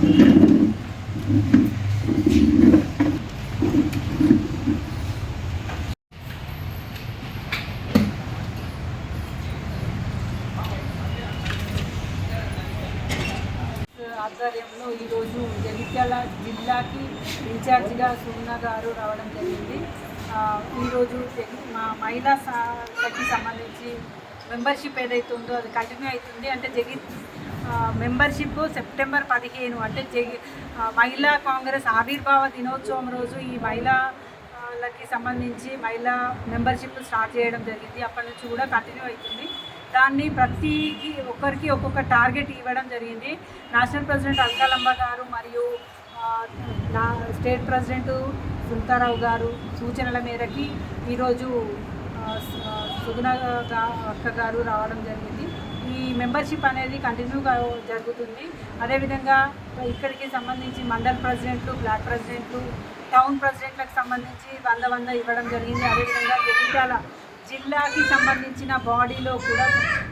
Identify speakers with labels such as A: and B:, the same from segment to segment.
A: ఆధ్వర్యంలో ఈరోజు జగిత్యాల జిల్లాకి ఇన్ఛార్జిగా సున్నా గారు రావడం జరిగింది. ఈరోజు మా మహిళా సంబంధించి మెంబర్షిప్ ఏదైతే ఉందో అది కంటిన్యూ అవుతుంది. అంటే జగిత్ మెంబర్షిప్ సెప్టెంబర్ పదిహేను. అంటే జగి మహిళా కాంగ్రెస్ ఆవిర్భావ దినోత్సవం రోజు ఈ మహిళలకి సంబంధించి మహిళా మెంబర్షిప్ స్టార్ట్ చేయడం జరిగింది. అప్పటి నుంచి కూడా కంటిన్యూ అవుతుంది. దాన్ని ప్రతి ఒక్కరికి ఒక్కొక్క టార్గెట్ ఇవ్వడం జరిగింది. నేషనల్ ప్రెసిడెంట్ అల్కాలంబ గారు మరియు నా స్టేట్ ప్రెసిడెంట్ సుల్తారావు గారు సూచనల మేరకి ఈరోజు సుగుణ అక్క గారు రావడం జరిగింది. ఈ మెంబర్షిప్ అనేది కంటిన్యూగా జరుగుతుంది. అదేవిధంగా ఇక్కడికి సంబంధించి మండల్ ప్రెసిడెంట్లు బ్లాక్ ప్రెసిడెంట్లు టౌన్ ప్రెసిడెంట్లకు సంబంధించి వంద వంద ఇవ్వడం జరిగింది. అదేవిధంగా జగిత్యాల జిల్లాకి సంబంధించిన బాడీలో కూడా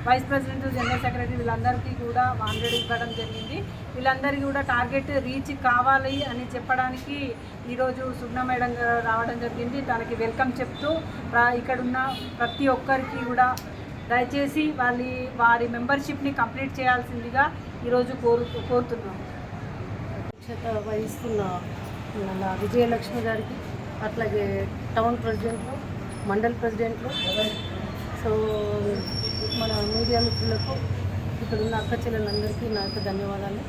A: వైస్ ప్రెసిడెంట్ జనరల్ సెక్రటరీ వీళ్ళందరికీ కూడా హండ్రెడ్ ఇవ్వడం జరిగింది. వీళ్ళందరికీ కూడా టార్గెట్ రీచ్ కావాలి అని చెప్పడానికి ఈరోజు సుగ్న మేడం రావడం జరిగింది. తనకి వెల్కమ్ చెప్తూ ఇక్కడున్న ప్రతి ఒక్కరికి కూడా దయచేసి వాళ్ళ వారి మెంబర్షిప్ని కంప్లీట్ చేయాల్సిందిగా ఈరోజు కోరు కోరుతున్నాం.
B: అధ్యక్షత వహిస్తున్న మన విజయలక్ష్మి గారికి అట్లాగే టౌన్ ప్రెసిడెంట్లు మండల్ ప్రెసిడెంట్లు సో మన మీడియా మిత్రులకు ఇక్కడ ఉన్న అక్క చెల్లెలందరికీ నా యొక్క ధన్యవాదాలు.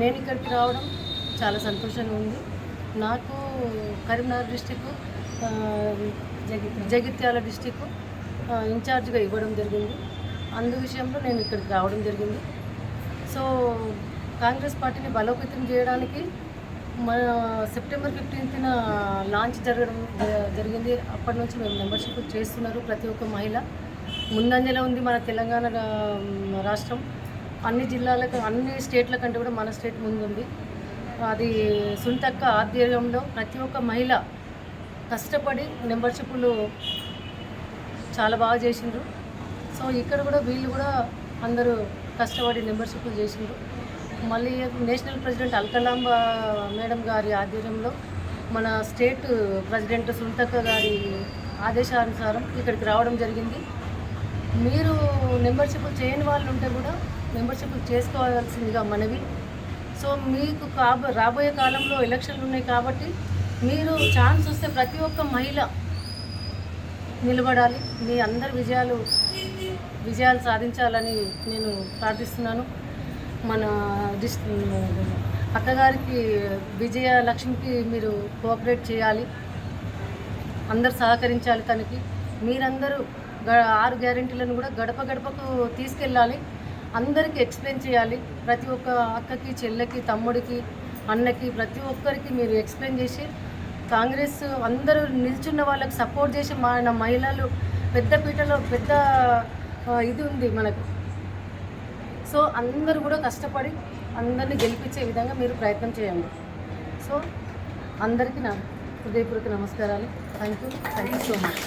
B: నేను ఇక్కడికి రావడం చాలా సంతోషంగా ఉంది. నాకు కరీంనగర్ డిస్టిక్ జగిత్యాల డిస్టిక్ ఇన్ఛార్జ్గా ఇవ్వడం జరిగింది. అందు విషయంలో నేను ఇక్కడికి రావడం జరిగింది. సో కాంగ్రెస్ పార్టీని బలోపేతం చేయడానికి మన సెప్టెంబర్ ఫిఫ్టీన్త్న లాంచ్ జరగడం జ- జరిగింది. అప్పటి నుంచి మేము మెంబర్షిప్ చేస్తున్నారు ప్రతి ఒక్క మహిళ. ముందంజలో ఉంది మన తెలంగాణ రాష్ట్రం. అన్ని జిల్లాలకు అన్ని స్టేట్ల కంటే కూడా మన స్టేట్ ముందుంది. అది సుంతక్క ఆధ్వర్యంలో ప్రతి ఒక్క మహిళ కష్టపడి మెంబర్షిప్లు చాలా బాగా చేసిండ్రు. సో ఇక్కడ కూడా వీళ్ళు కూడా అందరూ కష్టపడి మెంబర్షిప్లు చేసిండ్రు. మళ్ళీ నేషనల్ ప్రెసిడెంట్ అల్కలాంబ మేడం గారి ఆధ్వర్యంలో మన స్టేట్ ప్రెసిడెంట్ సుంతక్క గారి ఆదేశానుసారం ఇక్కడికి రావడం జరిగింది. మీరు మెంబర్షిప్ చేయని వాళ్ళు ఉంటే కూడా మెంబర్షిప్ చేసుకోవాల్సిందిగా మనవి. సో మీకు కాబ రాబోయే కాలంలో ఎలక్షన్లు ఉన్నాయి కాబట్టి మీరు ఛాన్స్ వస్తే ప్రతి ఒక్క మహిళ నిలబడాలి. మీ అందరి విజయాలు విజయాలు సాధించాలని నేను ప్రార్థిస్తున్నాను. మన డిస్ అక్కగారికి విజయ లక్ష్మికి మీరు కోఆపరేట్ చేయాలి. అందరు సహకరించాలి తనకి. మీరందరూ గ- ఆరు గ్యారెంటీలను కూడా గడప గడపకు తీసుకెళ్ళాలి. అందరికీ ఎక్స్ప్లెయిన్ చేయాలి. ప్రతి ఒక్క అక్కకి చెల్లెకి తమ్ముడికి అన్నకి ప్రతి ఒక్కరికి మీరు ఎక్స్ప్లెయిన్ చేసి కాంగ్రెస్ అందరూ నిల్చున్న వాళ్ళకి సపోర్ట్ చేసి మన మహిళలు పెద్ద పీటలో పెద్ద ఇది ఉంది మనకు. సో అందరూ కూడా కష్టపడి అందరినీ గెలిపించే విధంగా మీరు ప్రయత్నం చేయండి. సో అందరికీ నా హృదయపూర్వక నమస్కారాలు. Thank you thank you so much